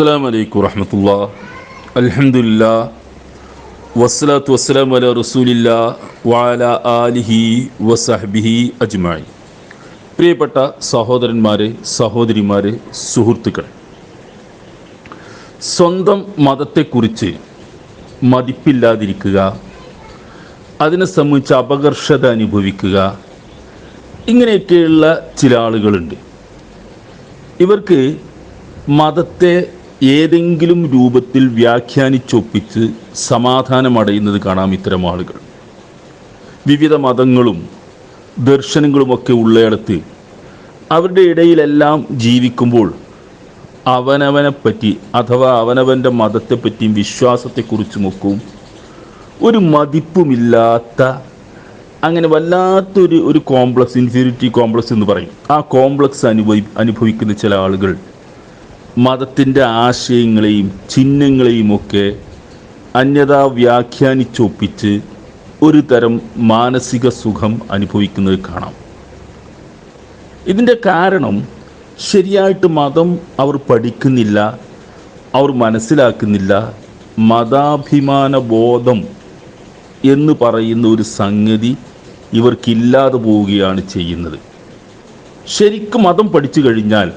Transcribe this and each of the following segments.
അസ്സാം വലൈക്കും വറഹമത്തുള്ള അലഹമുല്ല വസ്സലാത്തു വസ്സലാം അല റസൂലില്ല വാല ആലിഹി വസഹബിഹി അജ്മായി പ്രിയപ്പെട്ട സഹോദരന്മാരെ സഹോദരിമാരെ സുഹൃത്തുക്കൾ സ്വന്തം മതത്തെക്കുറിച്ച് മതിപ്പില്ലാതിരിക്കുക അതിനെ സംബന്ധിച്ച് അപകർഷത അനുഭവിക്കുക ഇങ്ങനെയൊക്കെയുള്ള ചില ആളുകളുണ്ട്. ഇവർക്ക് മതത്തെ ഏതെങ്കിലും രൂപത്തിൽ വ്യാഖ്യാനിച്ചൊപ്പിച്ച് സമാധാനമടയുന്നത് കാണാം ഇത്തരം ആളുകൾ. വിവിധ മതങ്ങളും ദർശനങ്ങളുമൊക്കെ ഉള്ളയിടത്ത് അവരുടെ ഇടയിലെല്ലാം ജീവിക്കുമ്പോൾ അവനവനെപ്പറ്റി അഥവാ അവനവന്റെ മതത്തെപ്പറ്റിയും വിശ്വാസത്തെക്കുറിച്ചുമൊക്കെ ഒരു മതിപ്പുമില്ലാത്ത അങ്ങനെ വല്ലാത്തൊരു ഒരു കോംപ്ലക്സ് ഇൻഫീരിറ്റി കോംപ്ലക്സ് എന്ന് പറയും. ആ കോംപ്ലക്സ് അനുഭവി അനുഭവിക്കുന്ന ചില ആളുകൾ മതത്തിന്റെ ആശയങ്ങളെയും ചിഹ്നങ്ങളെയുമൊക്കെ അന്യത വ്യാഖ്യാനിച്ചൊപ്പിച്ച് ഒരു തരം മാനസിക സുഖം അനുഭവിക്കുന്നത് കാണാം. ഇതിന്റെ കാരണം ശരിയായിട്ട് മതം അവർ പഠിക്കുന്നില്ല അവർ മനസ്സിലാക്കുന്നില്ല. മതാഭിമാന ബോധം എന്ന് പറയുന്ന ഒരു സംഗതി ഇവർക്കില്ലാതെ പോവുകയാണ് ചെയ്യുന്നത്. ശരിക്കും മതം പഠിച്ചു കഴിഞ്ഞാൽ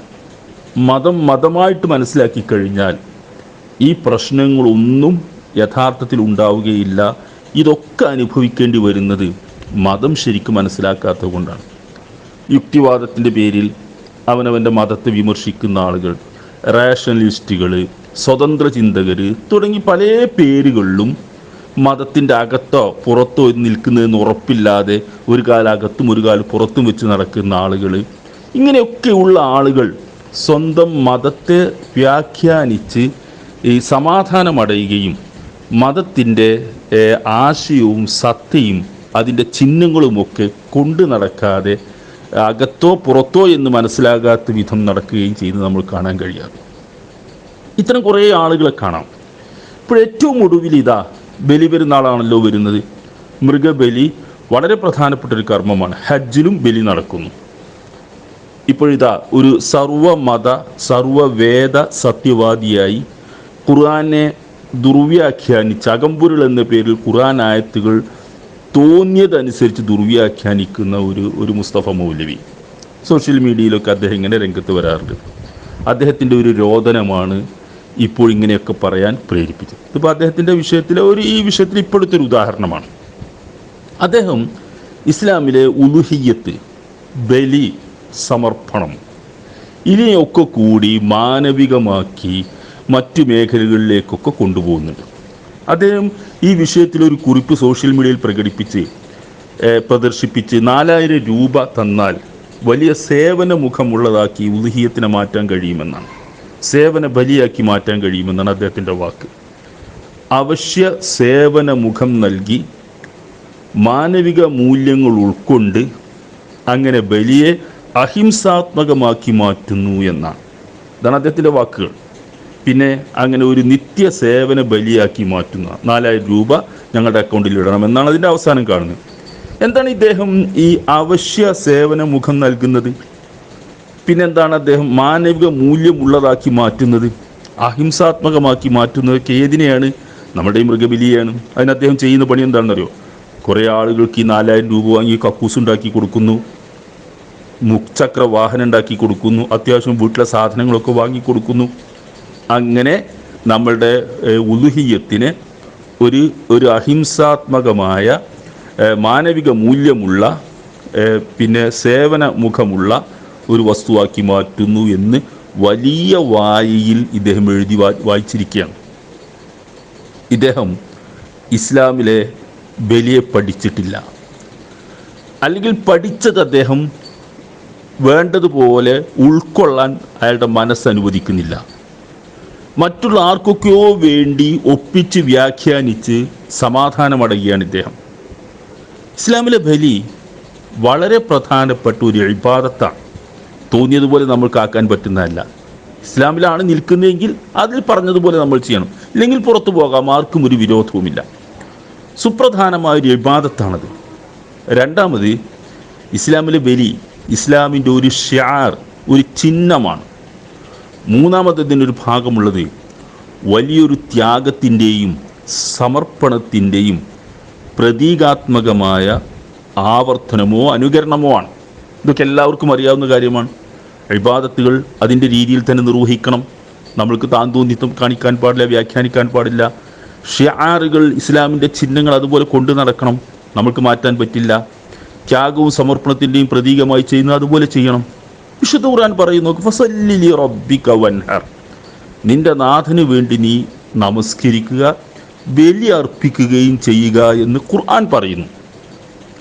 മതം മതമായിട്ട് മനസ്സിലാക്കി കഴിഞ്ഞാൽ ഈ പ്രശ്നങ്ങളൊന്നും യഥാർത്ഥത്തിൽ ഉണ്ടാവുകയില്ല. ഇതൊക്കെ അനുഭവിക്കേണ്ടി വരുന്നത് മതം ശരിക്കും മനസ്സിലാക്കാത്തത് കൊണ്ടാണ്. യുക്തിവാദത്തിന്റെ പേരിൽ അവനവന്റെ മതത്തെ വിമർശിക്കുന്ന ആളുകൾ റാഷണലിസ്റ്റുകൾ സ്വതന്ത്ര ചിന്തകർ തുടങ്ങി പല പേരുകളിലും മതത്തിന്റെ അകത്തോ പുറത്തോ നിൽക്കുന്നതെന്ന് ഉറപ്പില്ലാതെ ഒരു കാലം അകത്തും ഒരു കാലം പുറത്തും വെച്ച് നടക്കുന്ന ആളുകൾ ഇങ്ങനെയൊക്കെയുള്ള ആളുകൾ സ്വന്തം മതത്തെ വ്യാഖ്യാനിച്ച് ഈ സമാധാനമടയുകയും മതത്തിന്റെ ആശയവും സത്യയും അതിന്റെ ചിഹ്നങ്ങളുമൊക്കെ കൊണ്ടു നടക്കാതെ അകത്തോ പുറത്തോ എന്ന് മനസ്സിലാകാത്ത വിധം നടക്കുകയും ചെയ്ത് നമ്മൾ കാണാൻ കഴിയാറ് ഇത്തരം കുറേ ആളുകളെ കാണാം. ഇപ്പോൾ ഏറ്റവും ഒടുവിൽ ഇതാ ബലി പെരുന്നാളാണല്ലോ വരുന്നത്. മൃഗബലി വളരെ പ്രധാനപ്പെട്ട ഒരു കർമ്മമാണ്. ഹജ്ജിലും ബലി നടക്കുന്നു. ഇപ്പോഴിതാ ഒരു സർവമത സർവവേദ സത്യവാദിയായി ഖുർആനെ ദുർവ്യാഖ്യാനിച്ച് അകമ്പുരുൾ എന്ന പേരിൽ ഖുർആൻ ആയത്തുകൾ തോന്നിയതനുസരിച്ച് ദുർവ്യാഖ്യാനിക്കുന്ന ഒരു ഒരു മുസ്തഫ മൗലവി. സോഷ്യൽ മീഡിയയിലൊക്കെ അദ്ദേഹം ഇങ്ങനെ രംഗത്ത് വരാറുണ്ട്. അദ്ദേഹത്തിന്റെ ഒരു രോദനമാണ് ഇപ്പോൾ ഇങ്ങനെയൊക്കെ പറയാൻ പ്രേരിപ്പിച്ചത്. ഇതിപ്പോൾ അദ്ദേഹത്തിന്റെ വിഷയത്തിലെ ഒരു ഈ വിഷയത്തിൽ ഇപ്പോഴത്തെ ഒരു ഉദാഹരണമാണ്. അദ്ദേഹം ഇസ്ലാമിലെ ഉലുഹിയത്ത് ബലി സമർപ്പണം. ഇതിനെയൊക്കെ കൂടി മാനവികമാക്കി മറ്റു മേഖലകളിലേക്കൊക്കെ കൊണ്ടുപോകുന്നുണ്ട്. അദ്ദേഹം ഈ വിഷയത്തിൽ ഒരു കുറിപ്പ് സോഷ്യൽ മീഡിയയിൽ പ്രകടിപ്പിച്ച് പ്രദർശിപ്പിച്ച് നാലായിരം രൂപ തന്നാൽ വലിയ സേവന മുഖമുള്ളതാക്കി ഉദഹീയത്തിനെ മാറ്റാൻ കഴിയുമെന്നാണ്. സേവന ബലിയാക്കി മാറ്റാൻ കഴിയുമെന്നാണ് അദ്ദേഹത്തിന്റെ വാക്ക്. അവശ്യ സേവന മുഖം നൽകി മാനവിക മൂല്യങ്ങൾ ഉൾക്കൊണ്ട് അങ്ങനെ ബലിയെ അഹിംസാത്മകമാക്കി മാറ്റുന്നു എന്നാണ്. ഇതാണ് അദ്ദേഹത്തിന്റെ വാക്കുകൾ. പിന്നെ അങ്ങനെ ഒരു നിത്യ സേവന ബലിയാക്കി മാറ്റുന്ന നാലായിരം രൂപ ഞങ്ങളുടെ അക്കൗണ്ടിൽ ഇടണം എന്നാണ് അതിന്റെ അവസാനം കാണുന്നത്. എന്താണ് ഇദ്ദേഹം ഈ അവശ്യ സേവന മുഖം നൽകുന്നത്? പിന്നെന്താണ് അദ്ദേഹം മാനവിക മൂല്യമുള്ളതാക്കി മാറ്റുന്നത്? അഹിംസാത്മകമാക്കി മാറ്റുന്നതൊക്കെ ഏതിനെയാണ്? നമ്മുടെ ഈ മൃഗബലിയാണ് അതിന് അദ്ദേഹം ചെയ്യുന്ന പണി എന്താണെന്നറിയോ? കുറേ ആളുകൾക്ക് ഈ നാലായിരം രൂപ വാങ്ങി കക്കൂസ് ഉണ്ടാക്കി കൊടുക്കുന്നു. മുച്ചക്ര വാഹനം ഉണ്ടാക്കി കൊടുക്കുന്നു. അത്യാവശ്യം വീട്ടിലെ സാധനങ്ങളൊക്കെ വാങ്ങി കൊടുക്കുന്നു. അങ്ങനെ നമ്മളുടെ ഉലുഹിയത്തിന് ഒരു ഒരു അഹിംസാത്മകമായ മാനവിക മൂല്യമുള്ള പിന്നെ സേവന മുഖമുള്ള ഒരു വസ്തുവാക്കി മാറ്റുന്നു എന്ന് വലിയ വായിയിൽ ഇദ്ദേഹം എഴുതി വായിച്ചിരിക്കുകയാണ്. ഇദ്ദേഹം ഇസ്ലാമിലെ ബലിയെ പഠിച്ചിട്ടില്ല. അല്ലെങ്കിൽ പഠിച്ചത് അദ്ദേഹം വേണ്ടതുപോലെ ഉൾക്കൊള്ളാൻ അയാളുടെ മനസ്സ് അനുവദിക്കുന്നില്ല. മറ്റുള്ള ആർക്കൊക്കെയോ വേണ്ടി ഒപ്പിച്ച് വ്യാഖ്യാനിച്ച് സമാധാനമടയുകയാണ് ഇദ്ദേഹം. ഇസ്ലാമിലെ ബലി വളരെ പ്രധാനപ്പെട്ട ഒരു ഇബാദത്താണ്. തോന്നിയതുപോലെ നമ്മൾക്ക് ആക്കാൻ പറ്റുന്നതല്ല. ഇസ്ലാമിലാണ് നിൽക്കുന്നതെങ്കിൽ അതിൽ പറഞ്ഞതുപോലെ നമ്മൾ ചെയ്യണം. ഇല്ലെങ്കിൽ പുറത്തു പോകാം ആർക്കും ഒരു വിരോധവുമില്ല. സുപ്രധാനമായ ഒരു ഇബാദത്താണത്. രണ്ടാമത് ഇസ്ലാമിലെ ബലി ഇസ്ലാമിന്റെ ഒരു ഷ്യാർ ഒരു ചിഹ്നമാണ്. മൂന്നാമത്തതിനൊരു ഭാഗമുള്ളത് വലിയൊരു ത്യാഗത്തിന്റെയും സമർപ്പണത്തിന്റെയും പ്രതീകാത്മകമായ ആവർത്തനമോ അനുകരണമോ ആണ്. ഇതൊക്കെ എല്ലാവർക്കും അറിയാവുന്ന കാര്യമാണ്. ഇബാദത്തുകൾ അതിന്റെ രീതിയിൽ തന്നെ നിർവഹിക്കണം. നമ്മൾക്ക് താൻ തോന്നിത്തം കാണിക്കാൻ പാടില്ല വ്യാഖ്യാനിക്കാൻ പാടില്ല. ഷിയാറുകൾ ഇസ്ലാമിന്റെ ചിഹ്നങ്ങൾ അതുപോലെ കൊണ്ടു നടക്കണം. മാറ്റാൻ പറ്റില്ല. ത്യാഗവും സമർപ്പണത്തിന്റെയും പ്രതീകമായി ചെയ്യുന്ന അതുപോലെ ചെയ്യണം. വിശുദ്ധ ഖുർആൻ പറയുന്നു ഫസല്ലി റബ്ബിക വൻഹർ. നിന്റെ നാഥന് വേണ്ടി നീ നമസ്കരിക്കുക ബലി അർപ്പിക്കുകയും ചെയ്യുക എന്ന് ഖുർആൻ പറയുന്നു.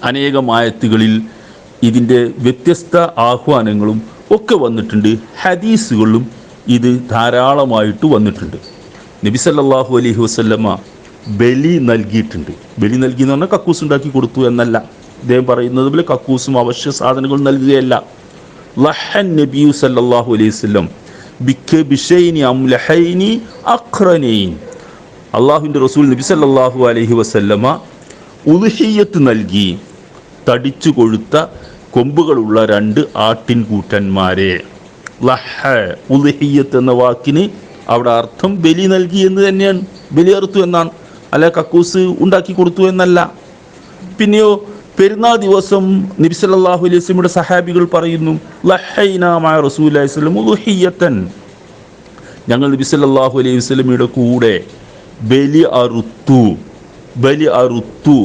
അനേകം ആയത്തുകളിൽ ഇതിന്റെ വ്യത്യസ്ത ആഹ്വാനങ്ങളും ഒക്കെ വന്നിട്ടുണ്ട്. ഹദീസുകളിലും ഇത് ധാരാളമായിട്ട് വന്നിട്ടുണ്ട്. നബി സല്ലല്ലാഹു അലൈഹി വസല്ലമ ബലി നൽകിയിട്ടുണ്ട്. ബലി നൽകി എന്ന് പറഞ്ഞാൽ കക്കൂസ് ഉണ്ടാക്കി കൊടുത്തു എന്നല്ല. ഇദ്ദേഹം പറയുന്നത് പോലെ കക്കൂസും അവശ്യ സാധനങ്ങളും നൽകുകയല്ല. ലഹൻ നബിയു സല്ലാഹു അലൈഹി അംലഹൈനി അള്ളാഹുവിന്റെ റസൂൽ നബി സല്ലാഹു അലൈഹി വസല്ലമ ഉൽഹിയത്ത് നൽകി തടിച്ചു കൊഴുത്ത കൊമ്പുകളുള്ള രണ്ട് ആട്ടിൻകൂട്ടന്മാരെ. ലഹ ഉൽഹിയത്ത് എന്ന വാക്കിന് അവിടെ അർത്ഥം ബലി നൽകി എന്ന് തന്നെയാണ്. ബലിയർത്തു എന്നാണ്. അല്ല കക്കൂസ് ഉണ്ടാക്കി കൊടുത്തു എന്നല്ല. പിന്നെയോ പെരുന്നാൾ ദിവസം നബി സല്ലല്ലാഹു അലൈഹി വസല്ലമയുടെ സഹാബികൾ പറയുന്നു ഞങ്ങൾ നബി അലൈഹി വസല്ലമയുടെ കൂടെ ബലി അറുത്തു ബലി അറുത്തു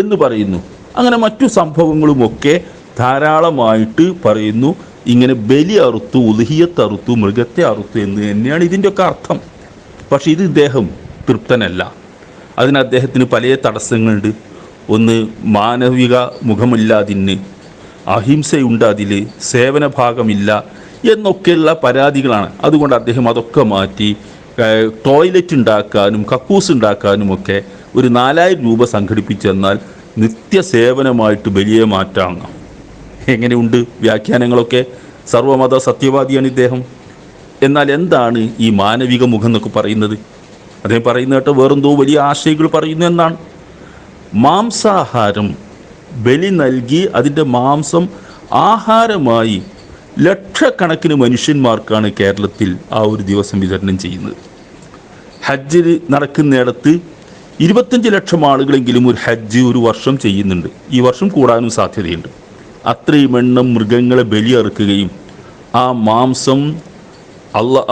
എന്ന് പറയുന്നു. അങ്ങനെ മറ്റു സംഭവങ്ങളുമൊക്കെ ധാരാളമായിട്ട് പറയുന്നു ഇങ്ങനെ ബലി അറുത്തു ഉൽഹിയത്ത് അറുത്തു മൃഗത്തെ അറുത്തു എന്ന് തന്നെയാണ് ഇതിന്റെയൊക്കെ അർത്ഥം. പക്ഷേ ഇത് ഇദ്ദേഹം തൃപ്തനല്ല. അതിന് അദ്ദേഹത്തിന് പല തടസ്സങ്ങളുണ്ട്. ഒന്ന് മാനവിക മുഖമില്ലാതിന് അഹിംസയുണ്ട് അതിൽ സേവന ഭാഗമില്ല എന്നൊക്കെയുള്ള പരാതികളാണ്. അതുകൊണ്ട് അദ്ദേഹം അതൊക്കെ മാറ്റി ടോയ്ലറ്റ് ഉണ്ടാക്കാനും കക്കൂസ് ഉണ്ടാക്കാനും ഒക്കെ ഒരു നാലായിരം രൂപ സംഘടിപ്പിച്ചെന്നാൽ നിത്യസേവനമായിട്ട് ബലിയെ മാറ്റാം. എങ്ങനെയുണ്ട് വ്യാഖ്യാനങ്ങളൊക്കെ? സർവമത സത്യവാദിയാണ് ഇദ്ദേഹം. എന്നാൽ എന്താണ് ഈ മാനവിക മുഖം എന്നൊക്കെ പറയുന്നത്? അദ്ദേഹം പറയുന്ന കേട്ടോ വേറെന്തോ വലിയ ആശയങ്ങൾ പറയുന്നു എന്നാണ്. മാംസാഹാരം ബലി നൽകി അതിന്റെ മാംസം ആഹാരമായി ലക്ഷക്കണക്കിന് മനുഷ്യന്മാർക്കാണ് കേരളത്തിൽ ആ ഒരു ദിവസം വിതരണം ചെയ്യുന്നത്. ഹജ്ജിൽ നടക്കുന്നിടത്ത് ഇരുപത്തഞ്ച് ലക്ഷം ആളുകളെങ്കിലും ഒരു ഹജ്ജ് ഒരു വർഷം ചെയ്യുന്നുണ്ട്. ഈ വർഷം കൂടാനും സാധ്യതയുണ്ട്. അത്രയും എണ്ണം മൃഗങ്ങളെ ബലിയറുക്കുകയും ആ മാംസം അള്ളാ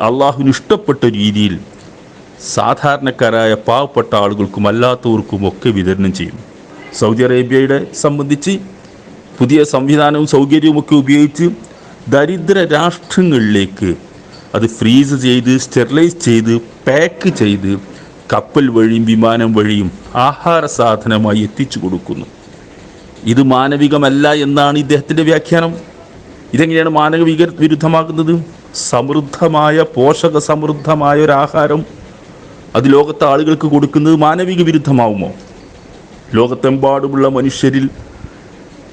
അള്ളാഹുവിന് ഇഷ്ടപ്പെട്ട രീതിയിൽ സാധാരണക്കാരായ പാവപ്പെട്ട ആളുകൾക്കും അല്ലാത്തവർക്കും ഒക്കെ വിതരണം ചെയ്യും. സൗദി അറേബ്യയുടെ സംബന്ധിച്ച് പുതിയ സംവിധാനവും സൗകര്യവും ഒക്കെ ഉപയോഗിച്ച് ദരിദ്ര രാഷ്ട്രങ്ങളിലേക്ക് അത് ഫ്രീസ് ചെയ്ത് സ്റ്റെറിലൈസ് ചെയ്ത് പാക്ക് ചെയ്ത് കപ്പൽ വഴിയും വിമാനം വഴിയും ആഹാര സാധനമായി എത്തിച്ചു കൊടുക്കുന്നു. ഇത് മാനവികമല്ല എന്നാണ് ഇദ്ദേഹത്തിന്റെ വ്യാഖ്യാനം. ഇതെങ്ങനെയാണ് മാനവിക വിരുദ്ധമാകുന്നത്? സമൃദ്ധമായ പോഷക സമൃദ്ധമായ ഒരു ആഹാരം അത് ലോകത്തെ ആളുകൾക്ക് കൊടുക്കുന്നത് മാനവിക വിരുദ്ധമാവുമോ? ലോകത്തെമ്പാടുമുള്ള മനുഷ്യരിൽ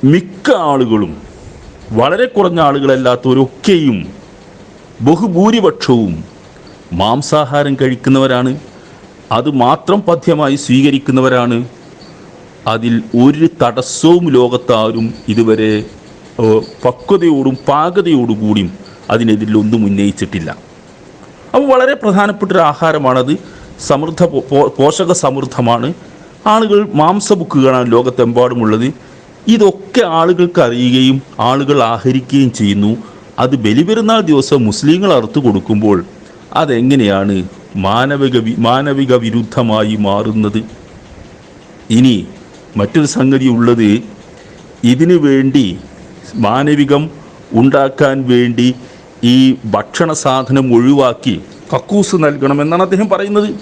മിക്ക ആളുകളും വളരെ കുറഞ്ഞ ആളുകളല്ലാത്തവരൊക്കെയും ബഹുഭൂരിപക്ഷവും മാംസാഹാരം കഴിക്കുന്നവരാണ്. അത് മാത്രം പഥ്യമായി സ്വീകരിക്കുന്നവരാണ്. അതിൽ ഒരു തടസ്സവും ലോകത്താരും ഇതുവരെ പക്വതയോടും പാകതയോടും കൂടിയും അതിനെതിരിലൊന്നും ഉന്നയിച്ചിട്ടില്ല. അപ്പോൾ വളരെ പ്രധാനപ്പെട്ട ഒരു ആഹാരമാണത്. സമൃദ്ധ പോഷക സമൃദ്ധമാണ് ആളുകൾ മാംസബുക്കുകളാണ് ലോകത്തെമ്പാടുമുള്ളത് ഇതൊക്കെ ആളുകൾക്ക് അറിയുകയും ആളുകൾ ആഹരിക്കുകയും ചെയ്യുന്നു. അത് ബലിപെരുന്നാൾ ദിവസം മുസ്ലിങ്ങൾ അറുത്തു കൊടുക്കുമ്പോൾ അതെങ്ങനെയാണ് മാനവിക മാനവിക വിരുദ്ധമായി മാറുന്നത്? ഇനി മറ്റൊരു സംഗതി ഉള്ളത്. ഇതിനു വേണ്ടി മാനവികം ഉണ്ടാക്കാൻ വേണ്ടി ഈ ഭക്ഷണ സാധനം ഒഴിവാക്കി കക്കൂസ് നൽകണമെന്നാണ് അദ്ദേഹം പറയുന്നത്.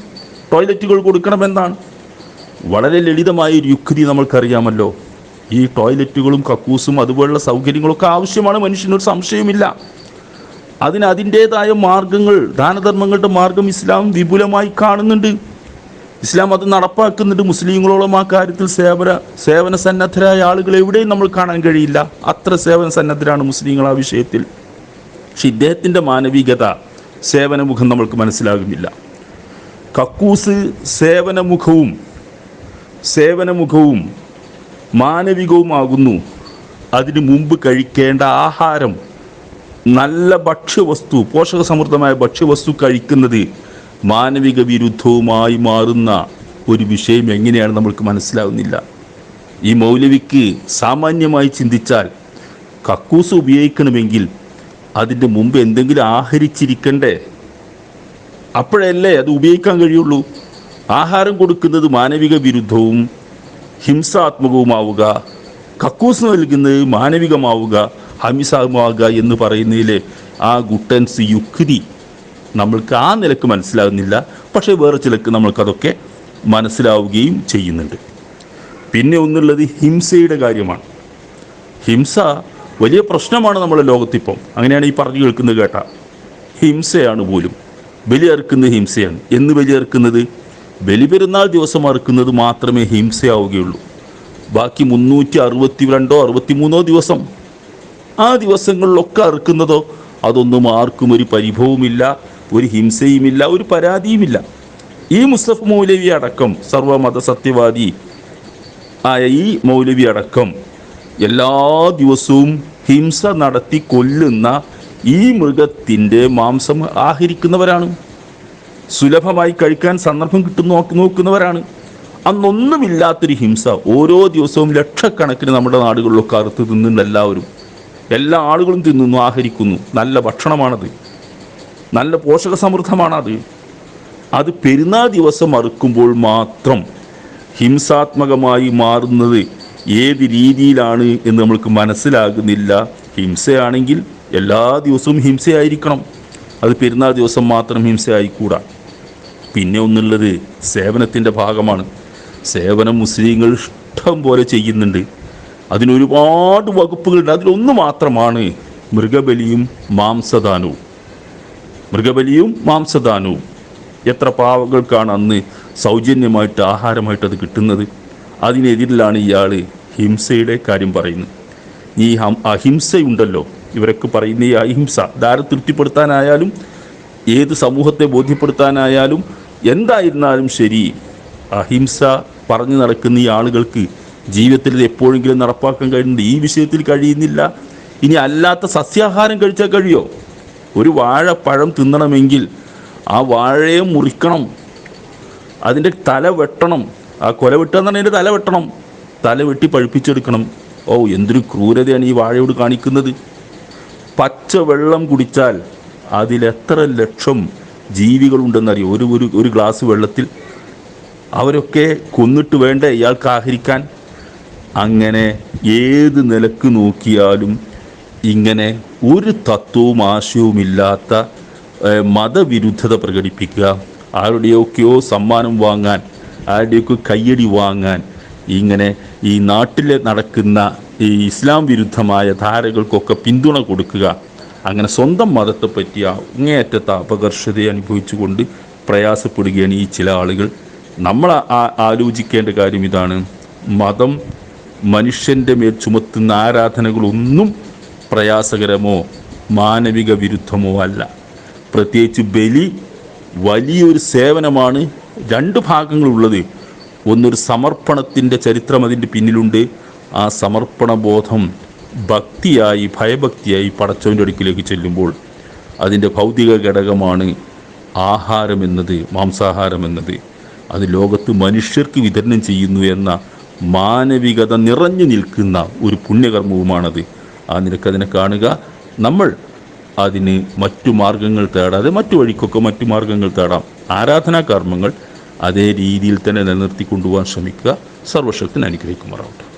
ടോയ്ലറ്റുകൾ കൊടുക്കണമെന്നാണ്. വളരെ ലളിതമായ ഒരു യുക്തി നമ്മൾക്കറിയാമല്ലോ. ഈ ടോയ്ലറ്റുകളും കക്കൂസും അതുപോലുള്ള സൗകര്യങ്ങളൊക്കെ ആവശ്യമാണ്. മനുഷ്യനൊരു സംശയമില്ല അതിന് അതിന്റേതായ മാർഗങ്ങൾ ദാനധർമ്മങ്ങളുടെ മാർഗം ഇസ്ലാം വിപുലമായി കാണുന്നുണ്ട്. ഇസ്ലാം അത് നടപ്പാക്കുന്നുണ്ട്. മുസ്ലിങ്ങളോളം ആ കാര്യത്തിൽ സേവന സേവന സന്നദ്ധരായ ആളുകൾ എവിടെയും നമ്മൾ കാണാൻ കഴിയില്ല. അത്ര സേവന സന്നദ്ധരാണ് മുസ്ലിങ്ങൾ ആ വിഷയത്തിൽ. പക്ഷെ ഇദ്ദേഹത്തിന്റെ മാനവികത സേവനമുഖം നമ്മൾക്ക് മനസ്സിലാകുന്നില്ല. കക്കൂസ് സേവനമുഖവും സേവനമുഖവും മാനവികവുമാകുന്നു. അതിനു മുമ്പ് കഴിക്കേണ്ട ആഹാരം നല്ല ഭക്ഷ്യവസ്തു പോഷക സമൃദ്ധമായ ഭക്ഷ്യവസ്തു കഴിക്കുന്നത് മാനവിക വിരുദ്ധവുമായി മാറുന്ന ഒരു വിഷയം എങ്ങനെയാണ് നമ്മൾക്ക് മനസ്സിലാകുന്നില്ല. ഈ മൗലവിക്ക് സാമാന്യമായി ചിന്തിച്ചാൽ കക്കൂസ് ഉപയോഗിക്കണമെങ്കിൽ അതിന്റെ മുമ്പ് എന്തെങ്കിലും ആഹരിച്ചിരിക്കണ്ടേ? അപ്പോഴല്ലേ അത് ഉപയോഗിക്കാൻ കഴിയുള്ളൂ. ആഹാരം കൊടുക്കുന്നത് മാനവിക വിരുദ്ധവും ഹിംസാത്മകവുമാവുക കക്കൂസ് നൽകുന്നത് മാനവികമാവുക ഹംസാവുക എന്ന് പറയുന്നതിലെ ആ ഗുട്ടൻസ് യുക്തി നമ്മൾക്ക് ആ നിലയ്ക്ക് മനസ്സിലാകുന്നില്ല. പക്ഷേ വേറെ ചിലക്ക് നമ്മൾക്കതൊക്കെ മനസ്സിലാവുകയും ചെയ്യുന്നുണ്ട്. പിന്നെ ഒന്നുള്ളത് ഹിംസയുടെ കാര്യമാണ്. ഹിംസ വലിയ പ്രശ്നമാണ് നമ്മുടെ ലോകത്തിപ്പം. അങ്ങനെയാണ് ഈ പറഞ്ഞു കേൾക്കുന്നത് കേട്ട. ഹിംസയാണ് പോലും. ബലിയറുക്കുന്നത് ഹിംസയാണ്. എന്ന് ബലിയറുക്കുന്നത് ബലിപെരുന്നാൾ ദിവസം അറുക്കുന്നത് മാത്രമേ ഹിംസയാവുകയുള്ളൂ. ബാക്കി മുന്നൂറ്റി അറുപത്തി രണ്ടോ അറുപത്തി മൂന്നോ ദിവസം. ആ ദിവസങ്ങളിലൊക്കെ അറുക്കുന്നതോ അതൊന്നും ആർക്കും ഒരു പരിഭവമില്ല ഒരു ഹിംസയുമില്ല ഒരു പരാതിയുമില്ല. ഈ മുസ്തഫ് മൗലവി അടക്കം സർവമത സത്യവാദി ആയ ഈ മൗലവി അടക്കം എല്ലാ ദിവസവും ഹിംസ നടത്തി കൊല്ലുന്ന ഈ മൃഗത്തിന്റെ മാംസം ആഹരിക്കുന്നവരാണ്. സുലഭമായി കഴിക്കാൻ സന്ദർഭം കിട്ടും നോക്കി നോക്കുന്നവരാണ്. അന്നൊന്നുമില്ലാത്തൊരു ഹിംസ ഓരോ ദിവസവും ലക്ഷക്കണക്കിന് നമ്മുടെ നാടുകളിലൊക്കെ അറുത്ത് തിന്നുന്നുണ്ട് എല്ലാവരും. എല്ലാ ആളുകളും തിന്നുന്നു ആഹരിക്കുന്നു. നല്ല ഭക്ഷണമാണത്. നല്ല പോഷക സമൃദ്ധമാണത് അത് പെരുന്നാൾ ദിവസം അറുക്കുമ്പോൾ മാത്രം ഹിംസാത്മകമായി മാറുന്നത് ഏത് രീതിയിലാണ് എന്ന് നമ്മൾക്ക് മനസ്സിലാകുന്നില്ല. ഹിംസയാണെങ്കിൽ എല്ലാ ദിവസവും ഹിംസയായിരിക്കണം. അത് പെരുന്നാൾ ദിവസം മാത്രം ഹിംസയായിക്കൂടാ. പിന്നെ ഒന്നുള്ളത് സേവനത്തിന്റെ ഭാഗമാണ്. സേവനം മുസ്ലിങ്ങൾ ഇഷ്ടം പോലെ ചെയ്യുന്നുണ്ട്. അതിനൊരുപാട് വകുപ്പുകളുണ്ട്. അതിലൊന്ന് മാത്രമാണ് മൃഗബലിയും മാംസദാനവും. മൃഗബലിയും മാംസദാനവും. എത്ര പാവകൾക്കാണ് അന്ന് സൗജന്യമായിട്ട് ആഹാരമായിട്ട് അത് കിട്ടുന്നത്? അതിനെതിരിലാണ് ഇയാൾ ഹിംസയുടെ കാര്യം പറയുന്നത്. ഈ അഹിംസയുണ്ടല്ലോ ഇവരൊക്കെ പറയുന്ന ഈ അഹിംസ ധാര തൃപ്തിപ്പെടുത്താനായാലും ഏത് സമൂഹത്തെ ബോധ്യപ്പെടുത്താനായാലും എന്തായിരുന്നാലും ശരി അഹിംസ പറഞ്ഞു നടക്കുന്ന ഈ ആളുകൾക്ക് ജീവിതത്തിൽ ഇത് എപ്പോഴെങ്കിലും നടപ്പാക്കാൻ കഴിയുന്നുണ്ട്. ഈ വിഷയത്തിൽ കഴിയുന്നില്ല. ഇനി അല്ലാത്ത സസ്യാഹാരം കഴിച്ചാൽ കഴിയോ? ഒരു വാഴപ്പഴം തിന്നണമെങ്കിൽ ആ വാഴയെ മുറിക്കണം. അതിന്റെ തല വെട്ടണം. ആ കൊല വെട്ടുക എന്ന് പറഞ്ഞാൽ തല വെട്ടണം. തല വെട്ടി പഴുപ്പിച്ചെടുക്കണം. ഓ എന്തൊരു ക്രൂരതയാണ് ഈ വാഴയോട് കാണിക്കുന്നത്. പച്ച വെള്ളം കുടിച്ചാൽ അതിലെത്ര ലക്ഷം ജീവികളുണ്ടെന്നറിയോ? ഒരു ഒരു ഒരു ഗ്ലാസ് വെള്ളത്തിൽ. അവരൊക്കെ കൊന്നിട്ട് വേണ്ട ഇയാൾക്ക് ആഹരിക്കാൻ? അങ്ങനെ ഏത് നിലയ്ക്ക് നോക്കിയാലും ഇങ്ങനെ ഒരു തത്വവും ആശയവുമില്ലാത്ത മതവിരുദ്ധത പ്രകടിപ്പിക്കുക ആരുടെയൊക്കെയോ സമ്മാനം വാങ്ങാൻ ആരുടെയൊക്കെ കയ്യടി വാങ്ങാൻ ഇങ്ങനെ ഈ നാട്ടിൽ നടക്കുന്ന ഈ ഇസ്ലാം വിരുദ്ധമായ ധാരകൾക്കൊക്കെ പിന്തുണ കൊടുക്കുക അങ്ങനെ സ്വന്തം മതത്തെ പറ്റിയ അങ്ങേയറ്റത്തെ അപകർഷതയെ അനുഭവിച്ചുകൊണ്ട് പ്രയാസപ്പെടുകയാണ് ഈ ചില ആളുകൾ. നമ്മൾ ആ- ആലോചിക്കേണ്ട കാര്യം ഇതാണ്. മതം മനുഷ്യന്റെ മേൽ ചുമത്തുന്ന ആരാധനകളൊന്നും പ്രയാസകരമോ മാനവിക വിരുദ്ധമോ അല്ല. പ്രത്യേകിച്ച് ബലി വലിയൊരു സേവനമാണ് രണ്ട് ഭാഗങ്ങളുള്ളത്. ഒന്നൊരു സമർപ്പണത്തിന്റെ ചരിത്രം അതിന്റെ പിന്നിലുണ്ട്. ആ സമർപ്പണ ബോധം ഭക്തിയായി ഭയഭക്തിയായി പടച്ചവന്റെ അടുക്കിലേക്ക് ചെല്ലുമ്പോൾ അതിന്റെ ഭൗതിക ഘടകമാണ് ആഹാരം എന്നത് മാംസാഹാരം എന്നത് അത് ലോകത്ത് മനുഷ്യർക്ക് വിതരണം ചെയ്യുന്നു എന്ന മാനവികത നിറഞ്ഞു നിൽക്കുന്ന ഒരു പുണ്യകർമ്മവുമാണത്. ആ നിനക്കതിനെ കാണുക. നമ്മൾ അതിന് മറ്റു മാർഗങ്ങൾ തേടാതെ മറ്റു വഴിക്കൊക്കെ മറ്റു മാർഗങ്ങൾ തേടാം. ആരാധനാ കർമ്മങ്ങൾ അതേ രീതിയിൽ തന്നെ നിലനിർത്തിക്കൊണ്ടുപോകാൻ ശ്രമിക്കുക. സർവശക്തൻ അനുഗ്രഹിക്കുമാറാവട്ടെ.